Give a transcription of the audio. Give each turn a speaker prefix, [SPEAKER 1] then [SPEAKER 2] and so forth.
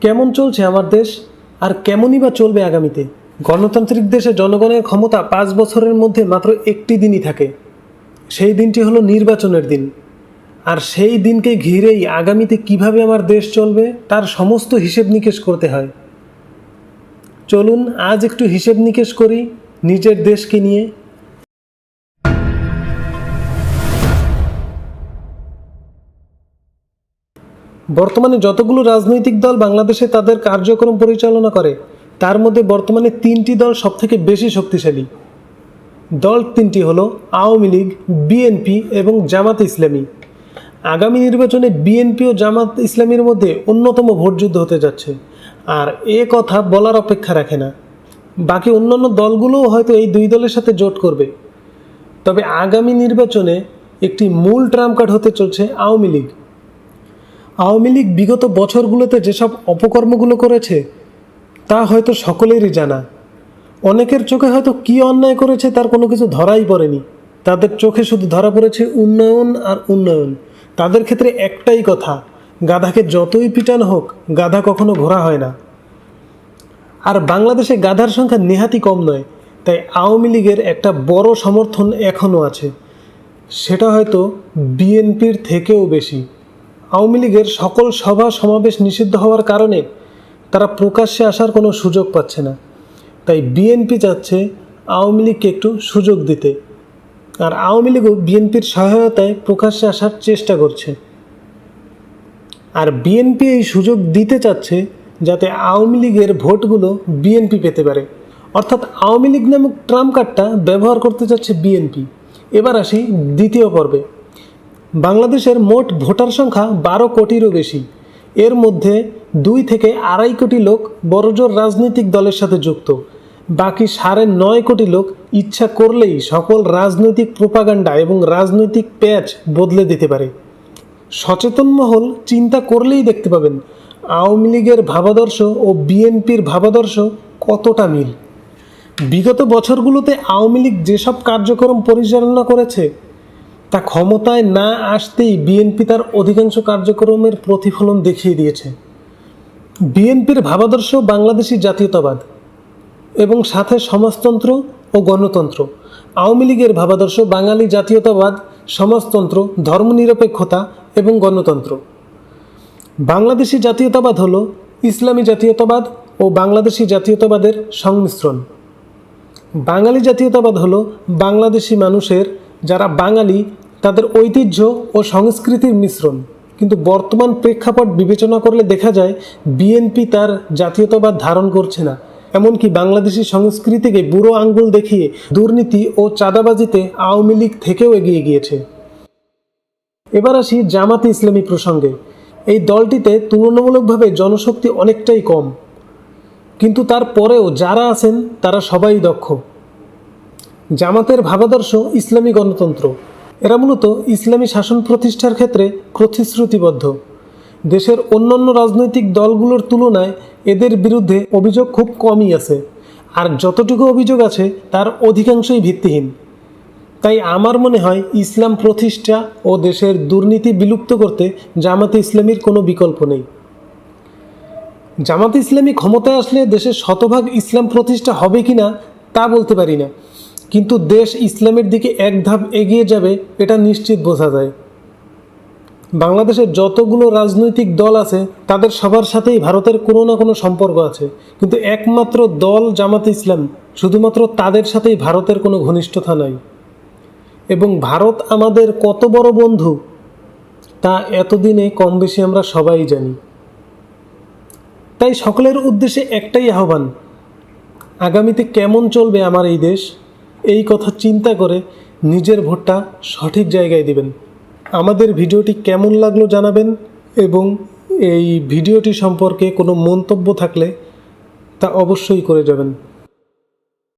[SPEAKER 1] কেমন চলছে আমার দেশ? আর কেমনই বা চলবে আগামীতে? গণতান্ত্রিক দেশে জনগণের ক্ষমতা পাঁচ বছরের মধ্যে মাত্র একটি দিনই থাকে। সেই দিনটি হলো নির্বাচনের দিন। আর সেই দিনকে ঘিরেই আগামীতে কীভাবে আমার দেশ চলবে, তার সমস্ত হিসেব নিকেশ করতে হয়। চলুন, আজ একটু হিসেব নিকেশ করি নিজের দেশকে নিয়ে। বর্তমানে যতগুলো রাজনৈতিক দল বাংলাদেশে তাদের কার্যক্রম পরিচালনা করে, তার মধ্যে বর্তমানে তিনটি দল সবথেকে বেশি শক্তিশালী। দল তিনটি হলো আওয়ামী লীগ, বিএনপি এবং জামাত ইসলামী। আগামী নির্বাচনে বিএনপি ও জামাত ইসলামীর মধ্যে অন্যতম ভোটযুদ্ধ হতে যাচ্ছে, আর এ কথা বলার অপেক্ষা রাখে না। বাকি অন্যান্য দলগুলোও হয়তো এই দুই দলের সাথে জোট করবে। তবে আগামী নির্বাচনে একটি মূল ট্রাম্প কার্ড হতে চলছে আওয়ামী লীগ। আওয়ামী লীগ বিগত বছরগুলোতে যেসব অপকর্মগুলো করেছে, তা হয়তো সকলেরই জানা। অনেকের চোখে হয়তো কী অন্যায় করেছে তার কোনো কিছু ধরাই পড়েনি। তাদের চোখে শুধু ধরা পড়েছে উন্নয়ন আর উন্নয়ন। তাদের ক্ষেত্রে একটাই কথা, গাধাকে যতই পিটানো হোক, গাধা কখনো ঘোরা হয় না। আর বাংলাদেশে গাধার সংখ্যা নেহাতি কম নয়, তাই আওয়ামী লীগের একটা বড় সমর্থন এখনও আছে। সেটা হয়তো বিএনপির থেকেও বেশি। আওয়ামী লীগের সকল সভা সমাবেশ নিষিদ্ধ হওয়ার কারণে তারা প্রকাশ্যে আসার কোনো সুযোগ পাচ্ছে না। তাই বিএনপি চাচ্ছে আওয়ামী লীগকে একটু সুযোগ দিতে। আর আওয়ামী লীগও বিএনপির সহায়তায় প্রকাশ্যে আসার চেষ্টা করছে। আর বিএনপি এই সুযোগ দিতে চাচ্ছে যাতে আওয়ামী লীগের ভোটগুলো বিএনপি পেতে পারে। অর্থাৎ আওয়ামী লীগ নামক ট্রাম্প কার্ডটা ব্যবহার করতে চাচ্ছে বিএনপি। এবার আসি দ্বিতীয় পর্বে। বাংলাদেশের মোট ভোটার সংখ্যা বারো কোটিরও বেশি। এর মধ্যে দুই থেকে আড়াই কোটি লোক বড়জোর রাজনৈতিক দলের সাথে যুক্ত। বাকি সাড়ে নয় কোটি লোক ইচ্ছা করলেই সকল রাজনৈতিক প্রোপাগান্ডা এবং রাজনৈতিক প্যাচ বদলে দিতে পারে। সচেতন মহল চিন্তা করলেই দেখতে পাবেন আওয়ামী লীগের ভাবাদর্শ ও বিএনপির ভাবাদর্শ কতটা মিল। বিগত বছরগুলোতে আওয়ামী লীগ যেসব কার্যক্রম পরিচালনা করেছে তা ক্ষমতায় না আসতেই বিএনপি তার অধিকাংশ কার্যক্রমের প্রতিফলন দেখিয়ে দিয়েছে। বিএনপির ভাবাদর্শ বাংলাদেশি জাতীয়তাবাদ এবং সাথে সমাজতন্ত্র ও গণতন্ত্র। আওয়ামী লীগের ভাবাদর্শ বাঙালি জাতীয়তাবাদ, সমাজতন্ত্র, ধর্মনিরপেক্ষতা এবং গণতন্ত্র। বাংলাদেশি জাতীয়তাবাদ হল ইসলামী জাতীয়তাবাদ ও বাংলাদেশি জাতীয়তাবাদের সংমিশ্রণ। বাঙালি জাতীয়তাবাদ হল বাংলাদেশি মানুষের, যারা বাঙালি তাদের ঐতিহ্য ও সংস্কৃতির মিশ্রণ। কিন্তু বর্তমান প্রেক্ষাপট বিবেচনা করলে দেখা যায় বিএনপি তার জাতীয়তাবাদ ধারণ করছে না। এমনকি বাংলাদেশি সংস্কৃতিকে বুড়ো আঙ্গুল দেখিয়ে দুর্নীতি ও চাঁদাবাজিতে আওয়ামী লীগ থেকেও এগিয়ে গিয়েছে। এবার আসি জামাতে ইসলামী প্রসঙ্গে। এই দলটিতে তুলনামূলকভাবে জনশক্তি অনেকটাই কম। কিন্তু তারপরেও যারা আছেন, তারা সবাই দক্ষ। জামাতের ভাবাদর্শ ইসলামী গণতন্ত্র। এরা মূলত ইসলামী শাসন প্রতিষ্ঠার ক্ষেত্রে প্রতিশ্রুতিবদ্ধ। দেশের অন্যান্য রাজনৈতিক দলগুলোর তুলনায় এদের বিরুদ্ধে অভিযোগ খুব কমই আছে, আর যতটুকু অভিযোগ আছে তার অধিকাংশই ভিত্তিহীন। তাই আমার মনে হয় ইসলাম প্রতিষ্ঠা ও দেশের দুর্নীতি বিলুপ্ত করতে জামাতে ইসলামীর কোনো বিকল্প নেই। জামাতে ইসলামী ক্ষমতায় আসলে দেশের শতভাগ ইসলাম প্রতিষ্ঠা হবে কি না তা বলতে পারি না। কিন্তু দেশ ইসলামের দিকে এক ধাপ এগিয়ে যাবে, এটা নিশ্চিত বোঝা যায়। বাংলাদেশের যতগুলো রাজনৈতিক দল আছে, তাদের সবার সাথেই ভারতের কোনো না কোনো সম্পর্ক আছে। কিন্তু একমাত্র দল জামাতে ইসলাম, শুধুমাত্র তাদের সাথেই ভারতের কোনো ঘনিষ্ঠতা নাই। এবং ভারত আমাদের কত বড় বন্ধু, তা এতদিনে কম বেশি আমরা সবাই জানি। তাই সকলের উদ্দেশ্যে একটাই আহ্বান, আগামীতে কেমন চলবে আমার এই দেশ? এই কথা চিন্তা করে নিজের ভোটটা সঠিক জায়গায় দিবেন। আমাদের ভিডিওটি কেমন লাগল জানাবেন এবং এই ভিডিওটি সম্পর্কে কোনো মন্তব্য থাকলে তা অবশ্যই করে যাবেন।